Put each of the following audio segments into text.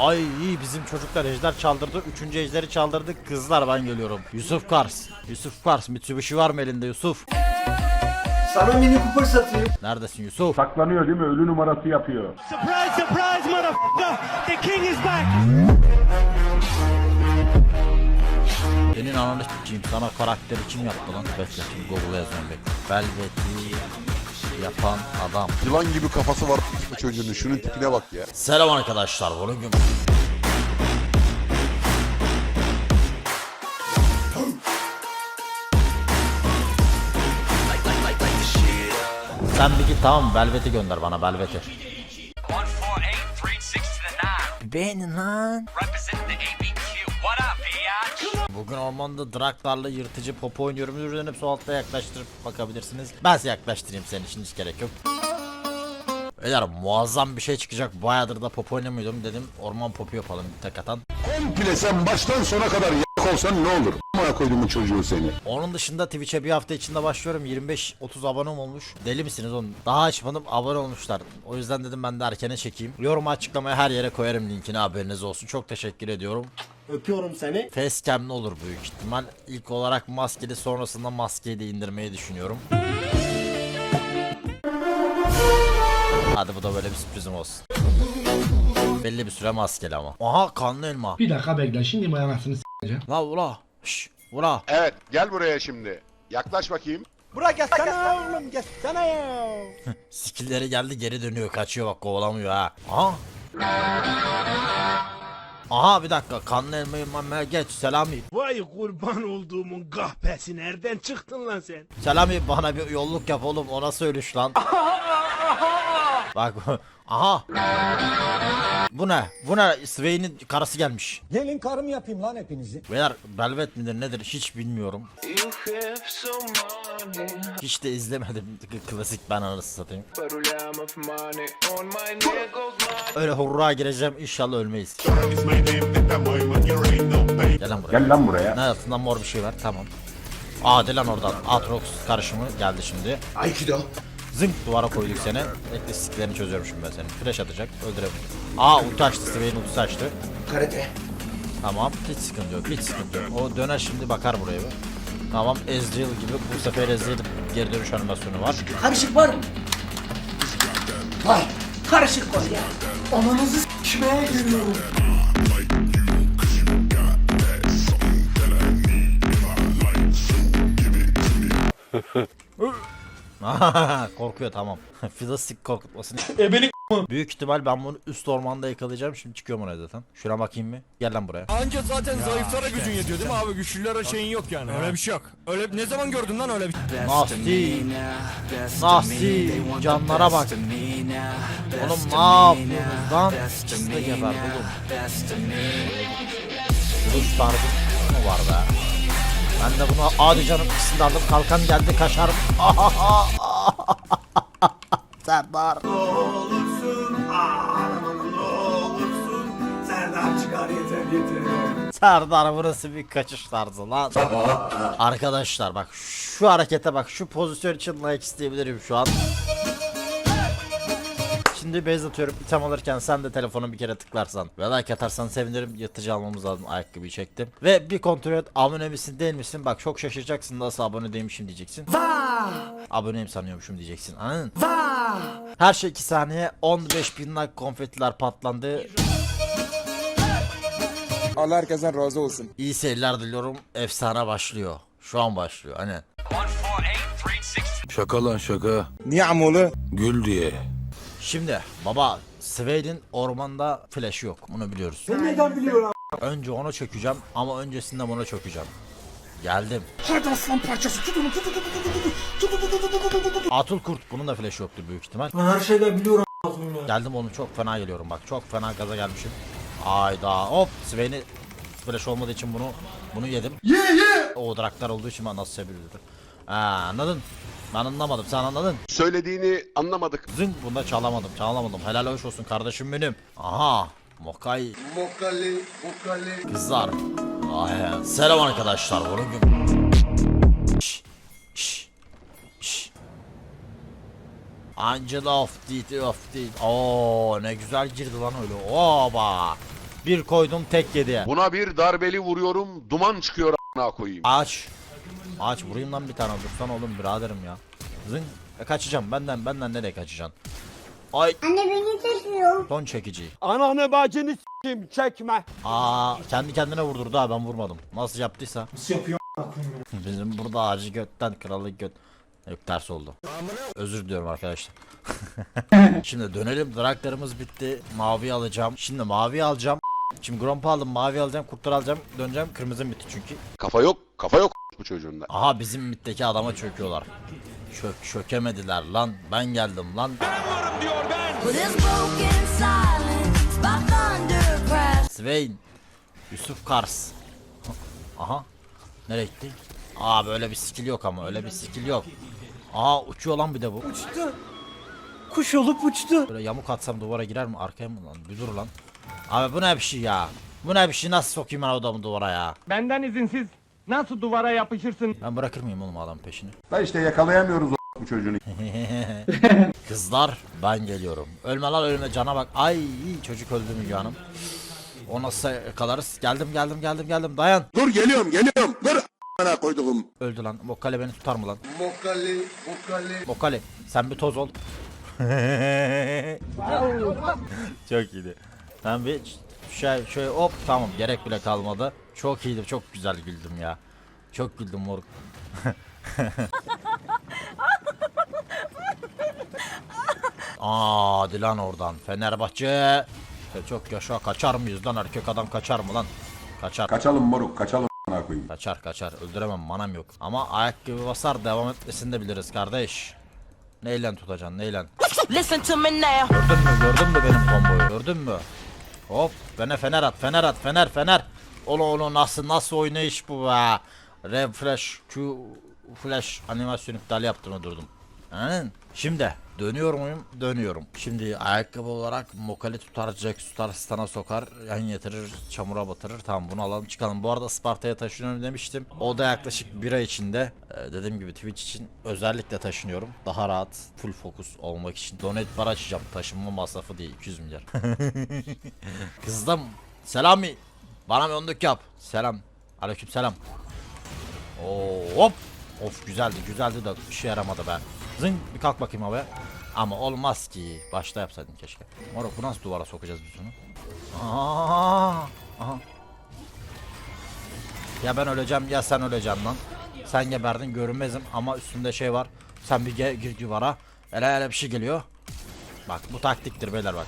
Ay iyi bizim çocuklar ejder çaldırdı. Üçüncü ejderi çaldırdık. Kızlar ben geliyorum. Yusuf Kars. Yusuf Kars. Mitsubishi var mı elinde Yusuf? Sana mini Cooper satayım. Neredesin Yusuf? Saklanıyor değil mi? Ölü numarası yapıyor. Surprise, surprise, motherfucker! The king is back! Senin ananı s**eyim. Sana karakteri kim yaptı lan? Bekle şimdi Google'a yazıyorum bekle. Velvet'i yapan adam. Yılan gibi kafası var bu çocuğun. Şunun tipine bak ya. Selam arkadaşlar. Bugün Sen bir git tamam? Velvet'i gönder bana Velvet'i. 148, 360 to the 9. Beğenin lan. Bugün ormanda Draktar'la yırtıcı popo oynuyorum. Ürünü sol altta yaklaştırıp bakabilirsiniz. Ben size yaklaştırayım senin için hiç gerek yok. Beyler muazzam bir şey çıkacak. Bayağıdır da popo oynamıyordum dedim. Orman popu yapalım bir tek atan. Komple sen baştan sona kadar yak olsan ne olur? Amına koyduğumun çocuğu seni. Onun dışında Twitch'e bir hafta içinde başlıyorum. 25-30 abonem olmuş. Deli misiniz oğlum? Daha açmadım abone olmuşlar. O yüzden dedim ben de erkene çekeyim. Yorum açıklamaya her yere koyarım linkini haberiniz olsun. Çok teşekkür ediyorum. Öpüyorum seni. Facecam'li olur büyük ihtimal. İlk olarak maskeli sonrasında maskeyi de indirmeyi düşünüyorum. Hadi bu da böyle bir sürprizim olsun. Belli bir süre maskeli ama. Aha kanlı elma. Bir dakika bekle şimdi bu anasını s**eceğim. La ula. Şş. Ula. Evet gel buraya şimdi. Yaklaş bakayım. Burak gelsene oğlum gelsene ya. Skillleri geldi geri dönüyor kaçıyor bak kovalamıyor ha. Aha. Aha bir dakika kanlı elmayı mamaya geç Selami. Vay kurban olduğumun kahpesi nereden çıktın lan sen? Selami bana bir yolluk yap oğlum o nasıl ölüş lan? bak aha. Bu ne? Bu ne? Sway'nin karısı gelmiş. Gelin karım yapayım lan hepinizi. Beyler Velvet midir nedir hiç bilmiyorum. Hiç de izlemedim. Klasik ben anasını satayım. Öyle hurra gireceğim inşallah ölmeyiz. Gel lan buraya. Gel lan buraya. Ne altından mor bir şey var tamam. Hadi lan oradan. Atrox karışımı geldi şimdi. Aikido. Zınk duvara koyduk seni. Bekle siklerini çözüyorum şimdi ben seni. Flash atacak. Öldürelim. Aa ulti açtı. Swain ulti açtı. Karate. Tamam. Hiç sıkıntı yok. Hiç sıkıntı yok. O döner şimdi bakar buraya bir. Tamam. Ezreal gibi. Bu sefer Ezreal geri dönüş animasyonu var. Karışık var mı? Var. Karışık var ya. Ananızı s**meye geliyorum. Korkuyor tamam. Fiddlestick korkutmasını. Ebelik Büyük ihtimal ben bunu üst ormanda yakalayacağım. Şimdi çıkıyorum oraya zaten. Şuna bakayım mı? Gel lan buraya. Anca zaten zayıflara gücün yetiyor değil mi abi? Güçlülere şeyin yok yani. Öyle bir şey yok. Öyle ne zaman gördün lan öyle bir Nasty. Nasty. Canlara bak. Oğlum ne yapıyorsunuz lan? İkisi de geber oğlum. Duruş tarzı mı var be? Ben de bunu hadi canım ikisini aldım. Kalkan geldi kaşar. Serdar. Serdar çıkar yeter yeter. Serdar burası bir kaçış tarzı lan. Arkadaşlar bak şu harekete bak şu pozisyon için like isteyebilirim şu an. Şimdi base atıyorum item alırken sen de telefonu bir kere tıklarsan ve like atarsan sevinirim yatıcı almamız lazım ayakkabıyı çektim ve bir kontrol et abone misin değil misin bak çok şaşıracaksın nasıl abone değilmişim diyeceksin aboneyim sanıyormuşum diyeceksin anladın her şey 2 saniye 15 bin like konfetiler patlandı Allah herkesten razı olsun. İyi seyirler diliyorum. Efsane başlıyor. Şu an başlıyor. Hani 148, 360 Şaka lan şaka. Niye amolu? Gül diye. Şimdi baba Sveyd'in ormanda flash yok. Bunu biliyoruz. Sen neden biliyor abi? Önce ona çökeceğim ama öncesinde buna çökeceğim. Geldim. Hadi aslan parçası. Tutun Atıl kurt bunun da flash yoktur büyük ihtimal. Ben her şeyden biliyorum ya. Geldim oğlum çok fena geliyorum bak. Çok fena gaza gelmişim. Ayda hop Sveyn'i flash olmadığı için bunu bunu yedim. Ye ye. O draklar olduğu için ben nasıl sebebi dedim. Ha, anladın? Ben anlamadım. Sen anladın? Söylediğini anlamadık. Zınk bunda çalamadım çalamadım. Helal hoş olsun kardeşim benim. Aha. Mokay. Mokali, mokali. Kızlar. Ay, selam arkadaşlar. Bugün. Şş, şş, şş. Angela of Death of Death. Oo ne güzel girdi lan öyle. Oba. Bir koydum tek yediye. Buna bir darbeli vuruyorum duman çıkıyor a**ına koyayım. Aç. Aç vurayım lan bir tane dursana oğlum biraderim ya. Zın. E, kaçacağım benden benden nereye kaçacaksın? Ay. Anne beni çekiyor. Son çekici. Ananı bacını s**kim çekme. Aa kendi kendine vurdurdu ha ben vurmadım. Nasıl yaptıysa. Nasıl yapıyor? Bizim burada acı götten kralı göt. Yok ters oldu. Özür diliyorum arkadaşlar. Şimdi dönelim. Draklarımız bitti. Mavi alacağım. Şimdi mavi alacağım. Şimdi Grompa aldım. Mavi alacağım. Kurtlar alacağım. Döneceğim. Kırmızı bitti çünkü. Kafa yok kafa yok bu çocuğunda. Aha bizim mitteki adama çöküyorlar. Çök çökemediler lan. Ben geldim lan. Swain. Yusuf Kars. Aha. Nereye gitti? Aa böyle bir skill yok ama öyle bir skill yok. Aa uçuyor lan bir de bu. Uçtu. Kuş olup uçtu. Böyle yamuk atsam duvara girer mi? Arkaya mı lan? Bir dur lan. Abi bu ne bir şey ya? Bu ne bir şey? Nasıl sokayım ben adamı duvara ya? Benden izinsiz nasıl duvara yapışırsın? Ben bırakır mıyım oğlum adam peşini? Da işte yakalayamıyoruz o çocuğunu. Kızlar ben geliyorum. Ölme lan ölme cana bak. Ay çocuk öldü Müge Hanım. O nasıl yakalarız? Geldim geldim geldim geldim dayan. Dur geliyorum geliyorum dur a**ına koyduğum. Öldü lan. Mokale beni tutar mı lan? Mokale, Mokale. Mokale sen bir toz ol. çok iyiydi. Ben bir şey şöyle hop tamam gerek bile kalmadı. Çok iyiydi çok güzel güldüm ya. Çok güldüm moruk. Aa hadi lan oradan Fenerbahçe. Ya Çok yaşa kaçar mıyız lan erkek adam kaçar mı lan? Kaçar. Kaçalım moruk kaçalım koyayım. Kaçar kaçar öldüremem manam yok. Ama ayakkabı basar devam etmesini de biliriz kardeş. Neyle tutacaksın neyle? Listen to me now. Gördün mü gördün mü benim komboyu gördün mü? Hop bana fener at fener at fener fener. Olu olu nasıl nasıl oynayış bu be? Refresh Q flash animasyon iptal yaptığını durdum. Anladın? Şimdi dönüyor muyum? Dönüyorum. Şimdi ayakkabı olarak mokali tutar, jack tutar, stana sokar, yan yatırır, çamura batırır. Tamam bunu alalım çıkalım. Bu arada Sparta'ya taşınıyorum demiştim. O da yaklaşık bir ay içinde. Ee, dediğim gibi Twitch için özellikle taşınıyorum. Daha rahat, full fokus olmak için. Donate para açacağım. Taşınma masrafı diye 200 milyar. Kızdım. Selami. Bana bir onluk yap. Selam. Aleyküm selam. Oo, hop. Of güzeldi güzeldi de işe yaramadı be. Zın bir kalk bakayım abi. Ama olmaz ki. Başta yapsaydın keşke. Moruk bu nasıl duvara sokacağız biz? Aa, aha. Ya ben öleceğim ya sen öleceksin lan. Sen geberdin görünmezim ama üstünde şey var. Sen bir ge- gir duvara. Hele hele bir şey geliyor. Bak bu taktiktir beyler bak.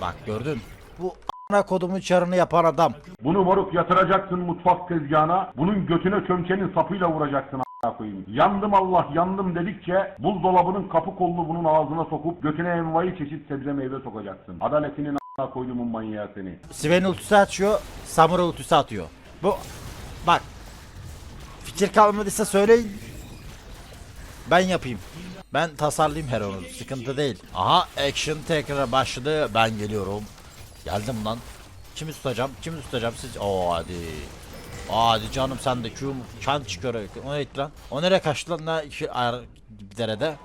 Bak gördün. Bu a**ına kodumun çarını yapan adam. Bunu moruk yatıracaksın mutfak tezgahına. Bunun götüne çömçenin sapıyla vuracaksın koyayım. Yandım Allah yandım dedikçe buzdolabının kapı kolunu bunun ağzına sokup götüne envai çeşit sebze meyve sokacaksın. Adaletinin a**ına koyduğumun manyağı seni. Sven ultisi açıyor, Samurai ultisi atıyor. Bu bak fikir kalmadıysa söyleyin. Ben yapayım. Ben tasarlayayım her onu. Sıkıntı değil. Aha action tekrar başladı. Ben geliyorum. Geldim lan. Kimi tutacağım? Kimi tutacağım siz? Oo hadi. Hadi canım sen de Q kan çıkıyor. O ne lan? O nereye kaçtı lan? Ne iki ayar derede.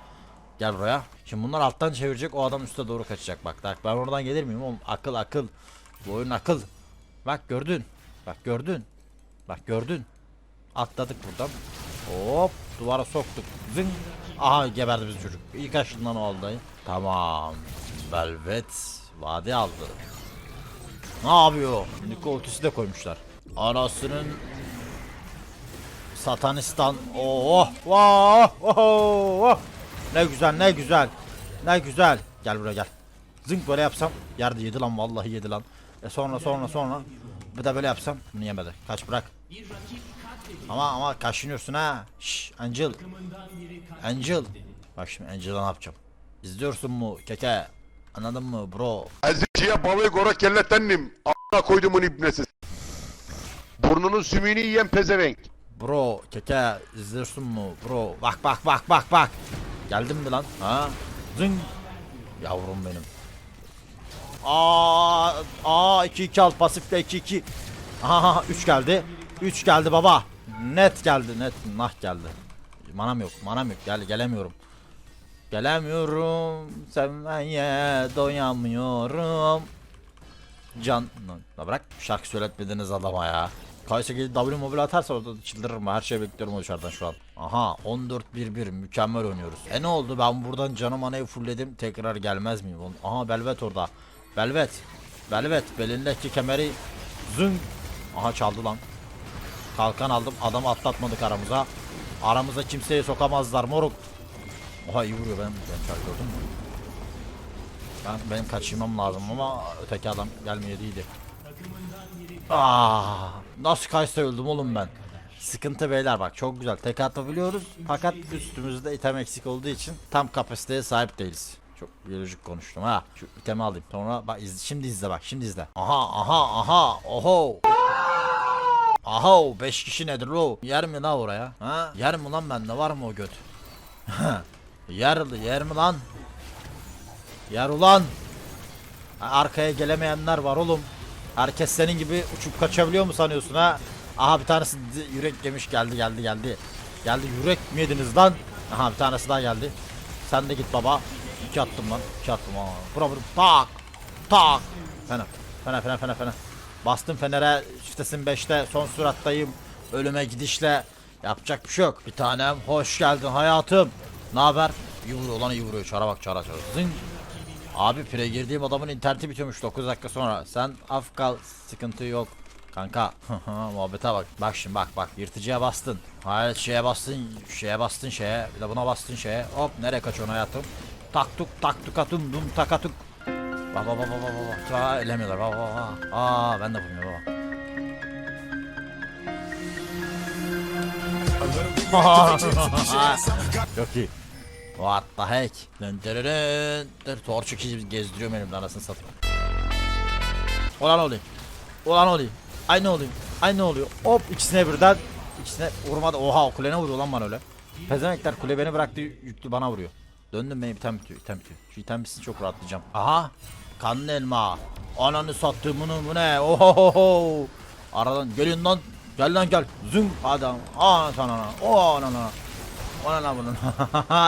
Gel buraya. Şimdi bunlar alttan çevirecek. O adam üste doğru kaçacak. Bak bak ben oradan gelir miyim oğlum? Akıl akıl. Bu oyun akıl. Bak gördün. Bak gördün. Bak gördün. Atladık buradan. Hop duvara soktuk. Zın. Aha geberdi bizim çocuk. İyi kaçtın lan o aldayı. Tamam. Velvet vade aldı. Ne yapıyor? Niko ultisi de koymuşlar. Anasının Satanistan. Oh, vah, oh, oh. Ne güzel, ne güzel. Ne güzel. Gel buraya gel. Zınk böyle yapsam yerde yedi lan vallahi yedi lan. E sonra sonra sonra bir de böyle yapsam bunu yemedi. Kaç bırak. Ama ama kaşınıyorsun ha. Şş, Angel. Angel. Bak şimdi Angel'a ne yapacağım? İzliyorsun mu keke? Anladın mı bro? Eziciye balığı gora kellettendim. A**ına koyduğumun ibnesi. Burnunun sümüğünü yiyen pezevenk. Bro keke izliyorsun mu bro? Bak bak bak bak bak. Geldim mi lan? Ha? Zing. Yavrum benim. Aa, aa 2 2 al pasifle 2 2. Aha 3 geldi. 3 geldi baba. Net geldi net nah geldi. Manam yok manam yok gel gelemiyorum. Gelemiyorum sevmeye doyamıyorum. Can. Bırak şarkı söyletmediniz adama ya. Kaysa gelip W mobil atarsa orada çıldırırım. Her şey bekliyorum o dışarıdan şu an. Aha 14-1-1 mükemmel oynuyoruz. E ne oldu ben buradan canım anayı fullledim tekrar gelmez miyim? Aha Belvet orada. Belvet. Belvet belindeki kemeri zın. Aha çaldı lan. Kalkan aldım adamı atlatmadık aramıza. Aramıza kimseyi sokamazlar moruk. Oha iyi vuruyor benim. Ben çarpı mü? Ben, benim kaçırmam lazım ama öteki adam gelmiyor değildi. Aa, nasıl kaysa öldüm oğlum ben. Sıkıntı beyler bak çok güzel tek atabiliyoruz fakat üstümüzde item eksik olduğu için tam kapasiteye sahip değiliz. Çok biyolojik konuştum ha. Şu itemi alayım. Sonra bak izle, şimdi izle bak şimdi izle. Aha aha aha oho. Aha 5 kişi nedir o? Yer mi la oraya? Ha? Yer mi lan bende var mı o göt? yer, yer mi lan? Yer ulan. Arkaya gelemeyenler var oğlum. Herkes senin gibi uçup kaçabiliyor mu sanıyorsun ha? Aha bir tanesi yürek yemiş geldi geldi geldi. Geldi yürek mi yediniz lan? Aha bir tanesi daha geldi. Sen de git baba. İki attım lan. iki attım ha. Bura bura. Tak. Tak. Fener. Fener fener fener fener. Bastım fenere. Çiftesin 5'te. Son sürattayım. Ölüme gidişle. Yapacak bir şey yok. Bir tanem. Hoş geldin hayatım. Ne haber? İyi vuruyor lan iyi. Çara bak çara çara. Zing. Abi pire girdiğim adamın interneti bitiyormuş 9 dakika sonra. Sen af kal sıkıntı yok. Kanka muhabbete bak. Bak şimdi bak bak yırtıcıya bastın. Hayır şeye bastın şeye bastın şeye. Bir de buna bastın şeye. Hop nereye kaçıyorsun hayatım? Tak tuk tak tuk atum dum takatuk. Bak bak bak bak bak bak. Aa elemiyorlar bak bak bak. Aa ben de yapamıyorum baba. Çok iyi. What the heck? Dın dırırın. Dır torçu kişi gezdiriyor benim anasını satayım. Ulan olayım. Ulan olayım. Ay ne oluyor? Ay ne oluyor? Hop ikisine birden. İkisine vurmadı. Oha kule ne vuruyor lan bana öyle. Pezemekler kule beni bıraktı yüklü bana vuruyor. Döndüm benim item bitiyor item bitiyor. Şu item bitsin çok rahatlayacağım. Aha. Kanlı elma. Ananı sattım bunu bu ne? Ohohoho. Aradan gelin lan. Gel lan gel. Zın adam. Aa sana. O anana. Ona lan bunun.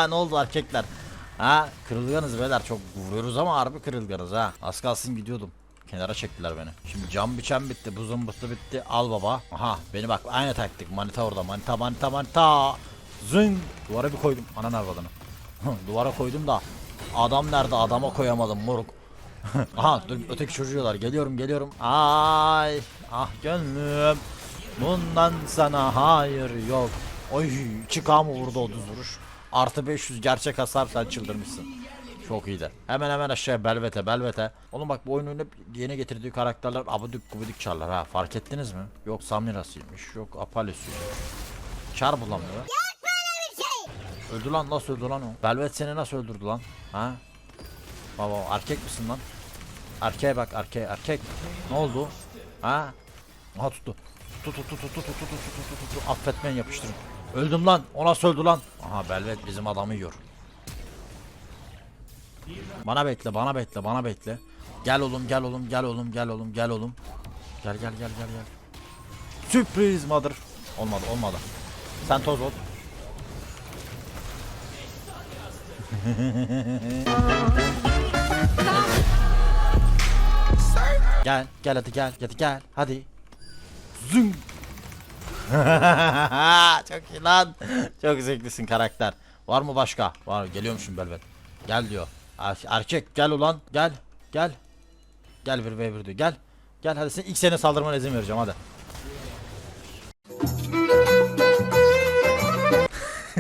ne oldu erkekler? Ha kırılganız beyler çok vuruyoruz ama harbi kırılganız ha. Az kalsın gidiyordum. Kenara çektiler beni. Şimdi cam biçen bitti, buzun bıttı bitti. Al baba. Aha beni bak aynı taktik. Manita orada. Manita manita manita. Zın. Duvara bir koydum. Ana nervadını. Duvara koydum da. Adam nerede? Adama koyamadım moruk. Aha dur öteki çocuğular. Geliyorum geliyorum. Ay. Ah gönlüm. Bundan sana hayır yok. Oy 2K mı vurdu o düz vuruş? Artı 500 gerçek hasar sen çıldırmışsın. Çok iyiydi. Hemen hemen aşağıya belvete belvete. Oğlum bak bu oyunun hep yeni getirdiği karakterler abudik gubidik çarlar ha. Fark ettiniz mi? Yok Samira'sıymış. Yok Apales'iymiş. Çar bulamıyor. Öldü lan nasıl öldü lan o? Belvet seni nasıl öldürdü lan? Ha? Baba erkek misin lan? Erkeğe bak erkeğe erkek. Ne oldu? Ha? Aha tuttu. Tut tut tut tut tut tut tut tut tut tut tut affetmeyin yapıştırın. Öldüm lan. O nasıl lan? Aha Belvet bizim adamı yiyor. Bana bekle, bana bekle, bana bekle. Gel oğlum, gel oğlum, gel oğlum, gel oğlum, gel oğlum. Gel gel gel gel gel. Sürpriz mother. Olmadı, olmadı. Sen toz ol. gel, gel hadi gel, hadi gel, hadi. Zing. Çok iyi lan. Çok zevklisin karakter. Var mı başka? Var. Geliyormuşum Belvet. Gel diyor. Er- erkek gel ulan. Gel. Gel. Gel bir v bir diyor. Gel. Gel hadi sen ilk sene saldırmana izin vereceğim hadi.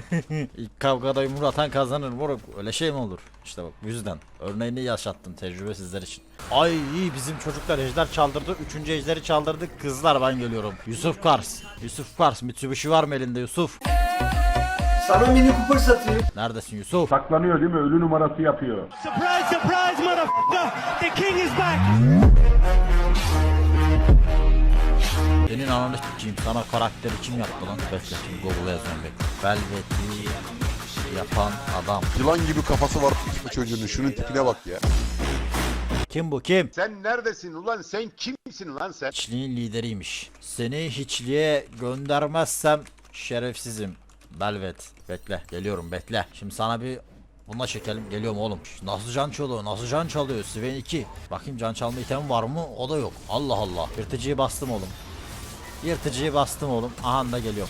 İlk kavgada yumruğu atan kazanır moruk. Öyle şey mi olur? İşte bak bu yüzden. Örneğini yaşattım tecrübe sizler için. Ay iyi bizim çocuklar ejder çaldırdı. Üçüncü ejderi çaldırdık. Kızlar ben geliyorum. Yusuf Kars. Yusuf Kars. Mitsubishi var mı elinde Yusuf? Sana mini kupır satayım. Neredesin Yusuf? Saklanıyor değil mi? Ölü numarası yapıyor. Surprise, surprise, motherfucker! The king is back! Senin ananı s**eyim. Sana karakteri kim yaptı lan? Bekle şimdi Google'a yazıyorum bekle. Velvet'i yapan adam. Yılan gibi kafası var bu çocuğun. Şunun tipine bak ya. Kim bu kim? Sen neredesin ulan? Sen kimsin ulan sen? Hiçliğin lideriymiş. Seni hiçliğe göndermezsem şerefsizim. Belvet. Bekle. Geliyorum bekle. Şimdi sana bir Bununla çekelim. Geliyorum oğlum. Nasıl can çalıyor? Nasıl can çalıyor? Sven 2. Bakayım can çalma itemi var mı? O da yok. Allah Allah. Yırtıcıyı bastım oğlum. Yırtıcıyı bastım oğlum. Aha da geliyor.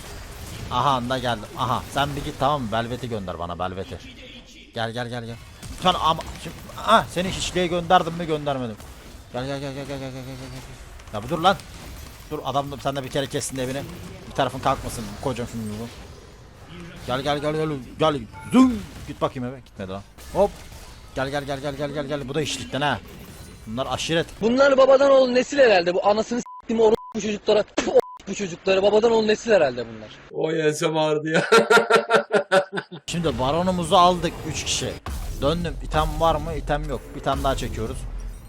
Aha da geldim. Aha sen bir git tamam mı? Belvet'i gönder bana Belvet'i. Gel gel gel gel. Lütfen ama şimdi ah seni hiçliğe gönderdim mi göndermedim. Gel gel gel gel gel gel gel gel. Ya bu dur lan. Dur adam sen de bir kere kessin evini. Bir tarafın kalkmasın. Koyacağım şimdi bunu. Gel gel gel gel gel. Züm. Git bakayım eve. Gitmedi lan. Hop. Gel gel gel gel gel gel gel. Bu da işlikten ha. Bunlar aşiret. Bunlar babadan oğul nesil herhalde. Bu anasını s**tim oruç bu çocuklara. Bu çocukları babadan oğul nesil herhalde bunlar. O yensem ağrıdı ya. Şimdi baronumuzu aldık 3 kişi. Döndüm. İtem var mı? İtem yok. Bir tane daha çekiyoruz.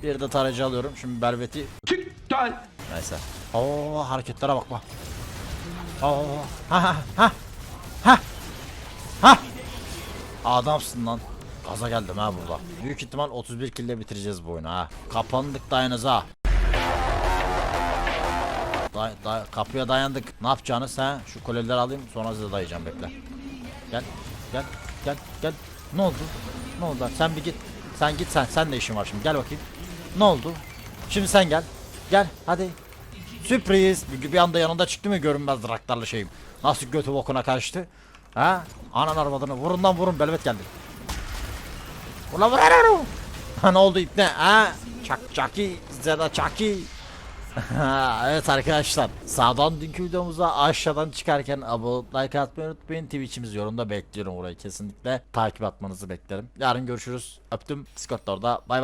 Bir de tarayıcı alıyorum. Şimdi Belvet'i Neyse. Oo hareketlere bak bak. Oo ha ha ha. Ha. Ha. Adamsın lan. Gaza geldim ha burada. Büyük ihtimal 31 kill ile bitireceğiz bu oyunu ha. Kapandık dayanız ha. Day, day, kapıya dayandık. Ne yapacağınız ha? Şu koleleri alayım sonra size dayayacağım bekle. Gel. Gel. Gel. Gel. Ne oldu? Ne oldu? Sen bir git. Sen git sen. Sen de işin var şimdi. Gel bakayım. Ne oldu? Şimdi sen gel. Gel hadi. Sürpriz. Bir, bir anda yanında çıktı mı görünmez raktarlı şeyim. Nasıl götü bokuna kaçtı? Ha? Anan arvadını vurun lan vurun belvet geldi. Ulan vur vur, vur. Ha ne oldu ipne? Ha? Çak çaki zeda çaki. Evet arkadaşlar. Sağdan dünkü videomuza aşağıdan çıkarken abone like atmayı unutmayın. Twitch'imiz yorumda bekliyorum orayı kesinlikle. Takip atmanızı beklerim. Yarın görüşürüz. Öptüm. Discord'da. Orada bay bay